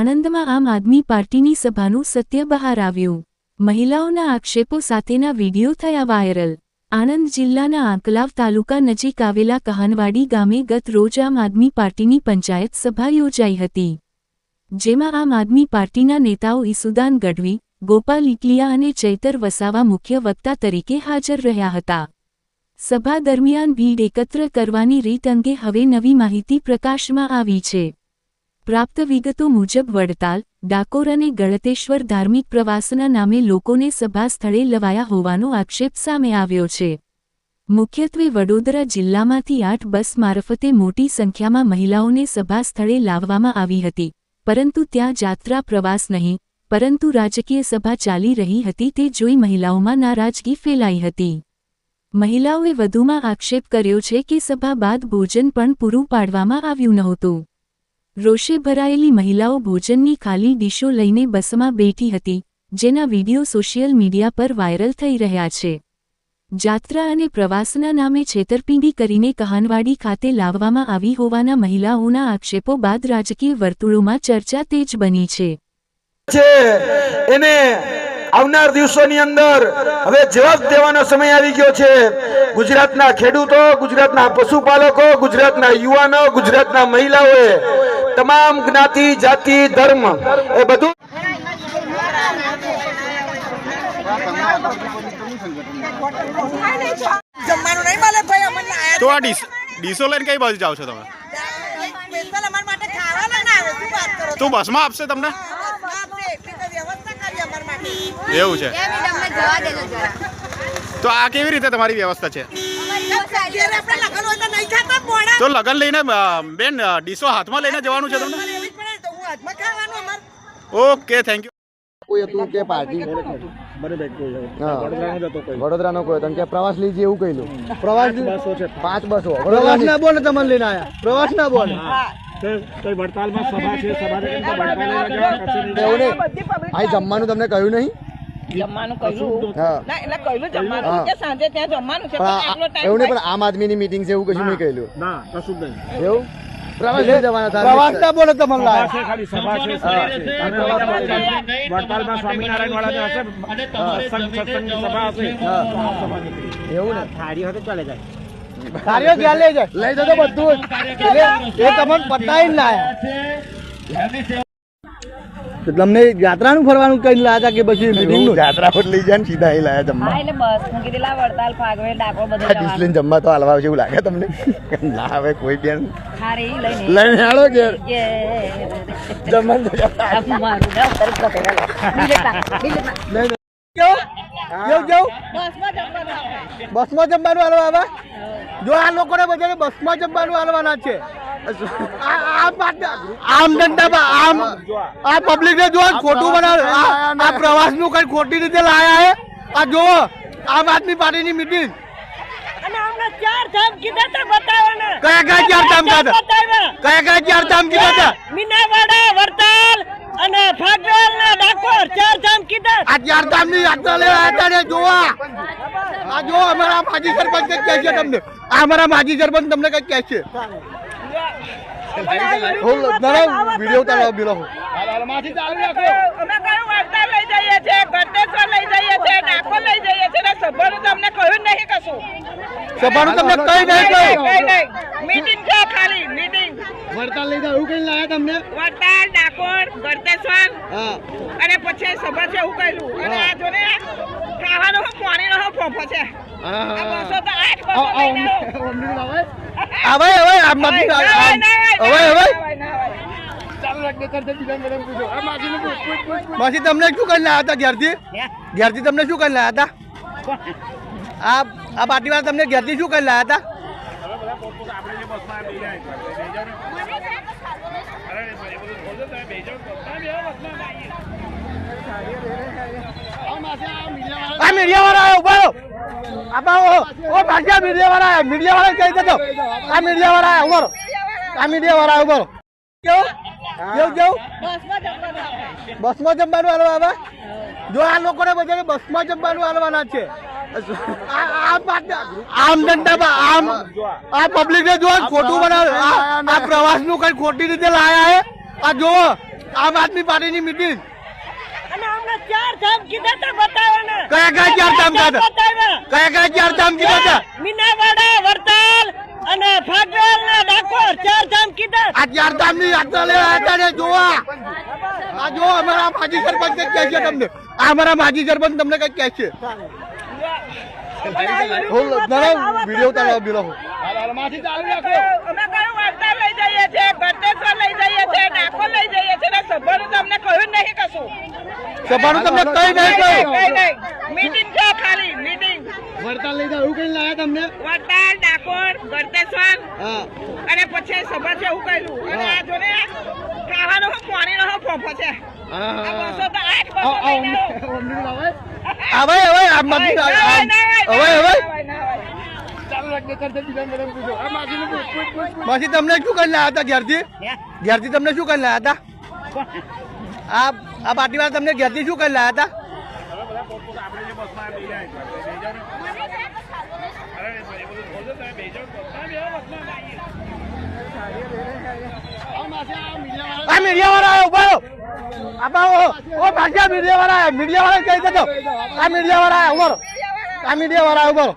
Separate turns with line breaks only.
આણંદમાં આમ આદમી પાર્ટીની સભાનું સત્ય બહાર આવ્યું. મહિલાઓના આક્ષેપો સાથેના વીડિયો થયા વાયરલ. આણંદ જિલ્લાના આંકલાવ તાલુકા નજીક આવેલા કહાનવાડી ગામે ગત રોજ આમ આદમી પાર્ટીની પંચાયત સભા યોજાઈ હતી. જેમાં આમ આદમી પાર્ટીના નેતાઓ ઈસુદાન ગઢવી, ગોપાલ ઇટલિયા અને ચૈતર વસાવા મુખ્ય વક્તા તરીકે હાજર રહ્યા હતા. સભા દરમિયાન ભીડ એકત્ર કરવાની રીત અંગે હવે નવી માહિતી પ્રકાશમાં આવી છે. પ્રાપ્ત વિગતો મુજબ વડતાલ, ડાકોર અને ગળતેશ્વર ધાર્મિક પ્રવાસના નામે લોકોને સભા સ્થળે લવાયા હોવાનો આક્ષેપ સામે આવ્યો છે. મુખ્યત્વે વડોદરા જિલ્લામાંથી આઠ બસ મારફતે મોટી સંખ્યામાં મહિલાઓને સભા સ્થળે લાવવામાં આવી હતી, પરંતુ ત્યાં જાત્રા પ્રવાસ નહીં, પરંતુ રાજકીય સભા ચાલી રહી હતી તે જોઈ મહિલાઓમાં નારાજગી ફેલાઈ હતી. મહિલાઓએ વધુમાં આક્ષેપ કર્યો છે કે સભા બાદ ભોજન પણ પૂરું પાડવામાં આવ્યું નહોતું. રોષે ભરાયેલી મહિલાઓ ભોજનની ખાલી ડીશો લઈને બસમાં બેઠી હતી, જેના વીડિયો સોશિયલ મીડિયા પર વાયરલ થઈ રહ્યા છે. જાત્રા અને પ્રવાસના નામે છેતરપિંડી કરીને કહાનવાડી ખાતે લાવવામાં આવી હોવાના મહિલાઓના આક્ષેપો બાદ રાજકીય વર્તુળોમાં ચર્ચા તેજ બની છે.
આવનાર દિવસોની અંદર હવે જવાબ દેવાનો સમય આવી ગયો છે, ગુજરાતના ખેડૂતો, ગુજરાતના પશુપાલકો, ગુજરાતના યુવાનો, ગુજરાતના મહિલાઓએ તમામ જ્ઞાતિ જાતિ ધર્મ એ બધું
જમવાનું નહીં મળે ભાઈ અમને આયા
તો આ ડીસો લઈને કઈ બાજુ જાઓ છો તમે? તો બસમાં આપશે તમને?
આપશે એટલી તો વ્યવસ્થા કરી અમારા માટે.
એવું છે.
જવા
તો આ કેવી રીતે તમારી વ્યવસ્થા છે?
તો
લગન લઈને બેન ડીશો ડીસો હાથમાં લઈને જવાનું છે તમને
અમારે એવી જ પડે તો હું હાથમાં ખાવાનું અમારે
ઓકે થેન્ક યુ
કોઈ હતું કે પાર્ટી હા. વડોદરાનો કોઈ હતો અને કે પ્રવાસ લીજી એવું કહેલું પ્રવાસ પાંચ બસો પ્રવાસ ના બોલે તમને લઈને આયા પ્રવાસ ના બોલે જમવાનું તમને કહ્યું નહીં
જમવાનું કહ્યું ના એટલે કહ્યું જમવાનું. કે સાંજે ત્યાં જમવાનું છે
પણ
ટાઈમ
પણ આમ આદમીની મીટિંગ છે એવું કશું નહીં કહેલું. ના બોલે તમને લાયા એવું ને? લઈ જતો બધું જ. એ તમને પતાવી તમને યાત્રાનું ફરવાનું કઈ લાયા હતા કે પછી મીટિંગ યાત્રા પર લઈ જાય સીધા અહીં લાયા જમવા.
એટલે બસ હું કીધી લા વડતાલ ફાગવે ડાકોર બધું
લઈને જમવા તો હાલવા એવું લાગે તમને. ના હવે કોઈ બેન
હારી લઈને.
લઈને આવો
કે
જમવાનું
મારું ના ઉતર પકડેલો લે.
કેવું? કેવું કેવું? બસમાં જમવાનું હાલવા આવા જો આ લોકોને બધાને બસમાં જમવાનું હાલવાના છે. આમ જનતા આમ. આ પબ્લિક ને જો ખોટું બનાવે. આ આ પ્રવાસનું કઈ ખોટી રીતે લાયા હે? આ જો આમ આદમી પાર્ટી ની મીટિંગ
અને અમને ચાર ધામ કીધા હતા બતાવવાના.
કયા કયા ચાર ધામ કયા કયા ચાર ધામ કીધા હતા
મીનાવાડા વરતાલ અને ફાગવેલ ને ડાકોર ચાર ધામ કીધા.
આ ચાર ધામની યાત્રા લેવા હતા ને જોવા આ જો અમારા માજી સરપંચ કઈ કહે છે તમને? આ અમારા માજી સરપંચ તમને કઈ કહે છે? વીડિયો ઉતારવા
અમે કયું વરતાલ લઈ જઈએ છે ગટેશ્વર લઈ જઈએ છે ડાકોર લઈ જઈએ છે ને સભાનું તમને કહ્યું નહીં કશું
સભાનું તમને કઈ નહીં કહ્યું
મીટિંગ છે ખાલી મીટિંગ
વડતાલ લઈ જાવ એવું કઈ લાયા તમને
વરતાલ ડાકોર ગળતેશ્વર
હા
અને પછી સભા છે એવું અને આ ખાવાનો પાણીનો હો ફોફો છે આ બસો તો આઠ બસો લઈને આવો.
હવે હવે આ મત
ના હોય, ના હોય,
હવે
ના
હવે
હોય, ના હોય.
માસી તમને શું કરી લાયા હતા ઘેરથી? ઘેરથી તમને શું કરી લાયા હતા? આ આ પાર્ટીવાળા તમને ઘેરથી શું કરી લાયા હતા આ મીડિયા વાળા ઊભા રહો આપા ઓ ઓ પાછા મીડિયા વાળા મીડિયા વાળા કહી દેતો આ મીડિયા વાળા ઊભા રહો. આ મીડિયા વાળા ઊભા કેવું? કેવું કેવું? બસમાં જમવાનું હાલવા આવે? જો આ લોકોને બધાને બસમાં જમવાનું હાલવાના છે. આ આ આમ જનતા આમ આ પબ્લિક ને જો ખોટું બનાવે. આ- આ પ્રવાસનું કઈ ખોટી રીતે લાયા હે? આ જોવો આમ આદમી પાર્ટીની મીટિંગ
અને અમને ચાર ધામ કીધા તા બતાવવાના
કયા કયા ચાર ધામ કીધા તા? કયા કયા ચાર ધામ કીધા હતા
મીનાવાડા વરતાલ અને ફાગલ ને ડાકોર ચાર ધામ કીધા
આ ચાર ધામની યાત્રા લેવા હતા ને જોવા. આ જો અમારા માજી સરપંચ કઈ કહે છે તમને. આ અમારા માજી સરપંચ તમને કઈ કહે છે. વીડિયો તારા બિલો. હું
અમે કયું વાર્તા લઈ જઈએ છીએ ગટેશ્વર લઈ જઈએ છે ડાકોર લઈ જઈએ છે ને સભાનું તમને કહ્યું નહીં કશું
સભાનું તમને કઈ નહીં કહ્યું
મીટિંગ છે ખાલી મીટિંગ
વડતાલ લઈ જાવ એવું કઈ લાયા તમને
વડતાલ ડાકોર ગળતેશ્વર
હા
અને પછી સભા છે એવું કહ્યું અને આ જો ને ખાવાનો પાણીનો ફોફો છે આવે.
હવે હવે હવે
હોય,
હવે
ના હોય, ના હોય.
માસી તમને શું કરી લાયા હતા ઘેરથી? ઘેરથી તમને શું કરી લાયા હતા? આ આ પાર્ટીવાળા તમને ઘેરથી શું કરી લાયા હતા? આ મીડિયા વાળા ઊભા રહો. ઓ ઓ ભાગ્યા મીડિયા વાળા મીડિયા વાળા કહી દેતો આ મીડિયા વાળા ઊભો આ મીડિયા વાળા ઊભા રહો.